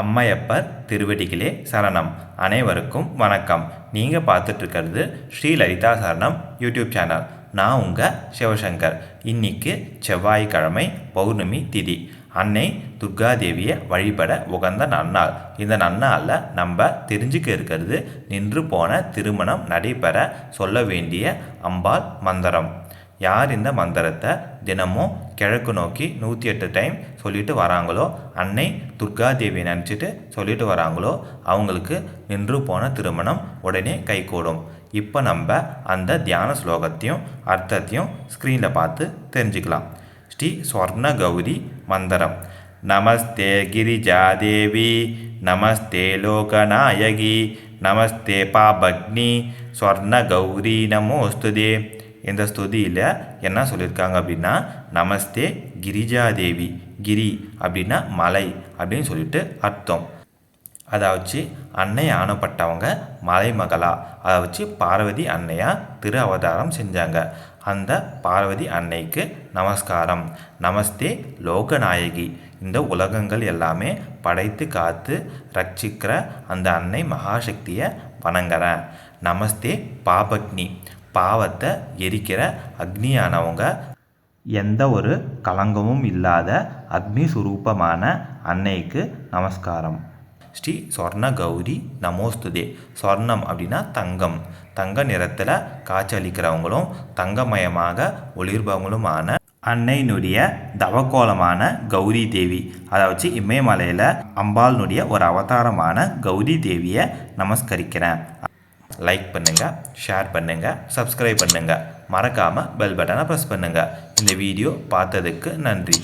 அம்மையப்பர் திருவடிகளே சரணம். அனைவருக்கும் வணக்கம். நீங்கள் பார்த்துட்டு இருக்கிறது ஸ்ரீ லலிதா சரணம் யூடியூப் சேனல். நான் உங்கள் சிவசங்கர். இன்னைக்கு செவ்வாய்க்கிழமை பௌர்ணமி திதி. அன்னை துர்காதேவியை வழிபட உகந்த நன்னாள். இந்த நன்னாளில் நம்ம தெரிஞ்சுக்க இருக்கிறது நின்று போன திருமணம் நடைபெற சொல்ல வேண்டிய அம்பாள் மந்திரம். யார் இந்த மந்திரத்தை தினமும் கிழக்கு நோக்கி நூற்றி எட்டு டைம் சொல்லிட்டு வராங்களோ அன்னை துர்கா தேவி நினச்சிட்டு சொல்லிட்டு வராங்களோ அவங்களுக்கு நின்று போன திருமணம் உடனே கைகூடும். இப்போ நம்ம அந்த தியான ஸ்லோகத்தையும் அர்த்தத்தையும் ஸ்க்ரீனில் பார்த்து தெரிஞ்சுக்கலாம். ஸ்ரீ ஸ்வர்ண கௌரி மந்திரம். நமஸ்தே கிரிஜாதேவி நமஸ்தே லோகநாயகி நமஸ்தே பாபக்னி ஸ்வர்ண கௌரி நமோஸ்துதே. இந்த ஸ்துதியில் என்ன சொல்லியிருக்காங்க அப்படின்னா நமஸ்தே கிரிஜாதேவி. கிரி அப்படின்னா மலை அப்படின்னு சொல்லிட்டு அர்த்தம். அதை வச்சு அன்னை ஆனப்பட்டவங்க மலைமகளா. அதை வச்சு பார்வதி அன்னையா திரு அவதாரம் செஞ்சாங்க. அந்த பார்வதி அன்னைக்கு நமஸ்காரம். நமஸ்தே லோகநாயகி. இந்த உலகங்கள் எல்லாமே படைத்து காத்து ரட்சிக்கிற அந்த அன்னை மகாசக்தியை வணங்குறேன் நமஸ்தே பாபக்னி. பாவத்தை எரிக்கிற அக்னியானவங்க எந்த ஒரு களங்கமும் இல்லாத அக்னி சுரூபமான அன்னைக்கு நமஸ்காரம். ஸ்ரீ சொர்ண கௌரி நமோஸ்துதே. சொர்ணம் அப்படின்னா தங்கம். தங்க நிறத்தில் காட்சியளிக்கிறவங்களும் தங்கமயமாக ஒளிர்பவங்களுமான அன்னையினுடைய தவக்கோலமான கௌரி தேவி. அதை வச்சு இமயமலையில் அம்பாளினுடைய ஒரு அவதாரமான கௌரி தேவியை நமஸ்கரிக்கிறேன். லைக் பண்ணுங்கள் ஷேர் பண்ணுங்கள் சப்ஸ்கிரைப் பண்ணுங்கள் மறக்காமல் பெல் பட்டனை ப்ரெஸ் பண்ணுங்கள் இந்த வீடியோ பார்த்ததுக்கு நன்றி.